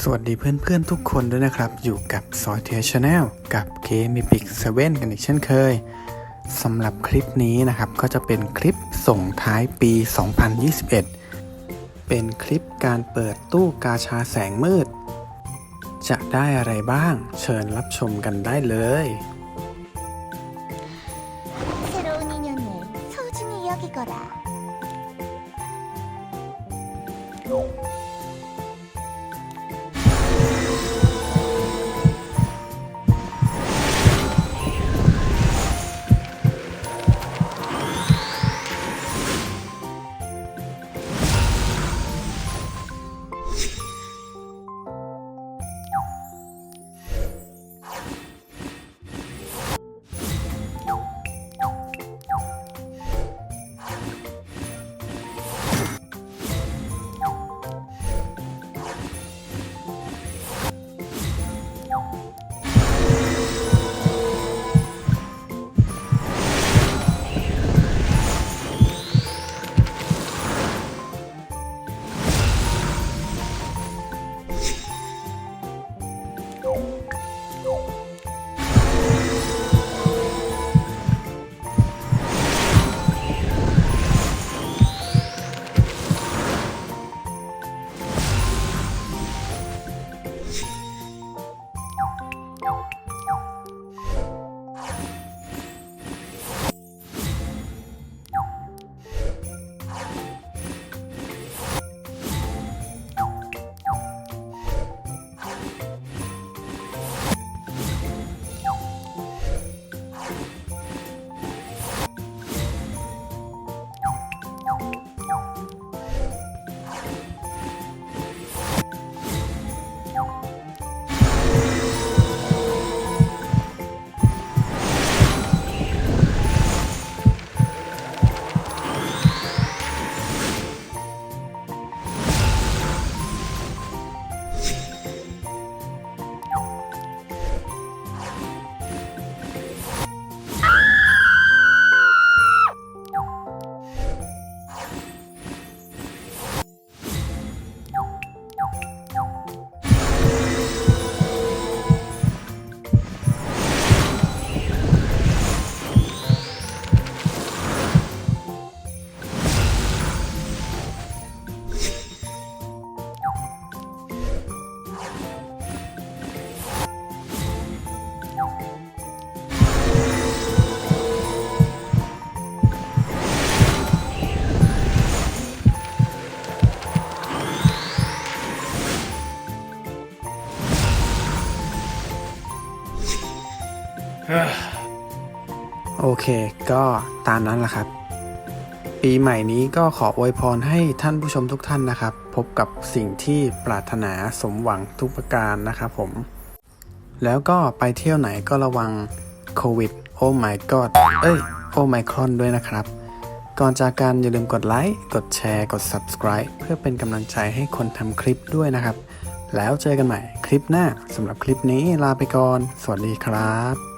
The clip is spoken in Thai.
สวัสดีเพื่อนๆทุกคนด้วยนะครับ อยู่กับซอยเทียชาแนลกับเกมมิพิกเซเว่นกันอีกเช่นเคยสำหรับคลิปนี้นะครับ ก็จะเป็นคลิปส่งท้ายปี 2021 เป็นคลิปการเปิดตู้กาชาแสงมืด จะได้อะไรบ้าง เชิญรับชมกันได้เลย 새로운 인연을 소중히 여기거라. โอเค ก็ตามนั้นแหละครับ ปีใหม่นี้ก็ขออวยพรให้ท่านผู้ชมทุกท่านนะครับ พบกับสิ่งที่ปรารถนาสมหวังทุกประการนะครับผม แล้วก็ไปเที่ยวไหนก็ระวังโควิด โอ้ my god เอ้ย โอ้ไมครอนด้วยนะครับ ก่อนจากกันอย่าลืมกดไลค์ กดแชร์ กด subscribe เพื่อเป็นกำลังใจให้คนทำคลิปด้วยนะครับ แล้วเจอกันใหม่คลิปหน้าสำหรับคลิปนี้ลาไปก่อน สวัสดีครับ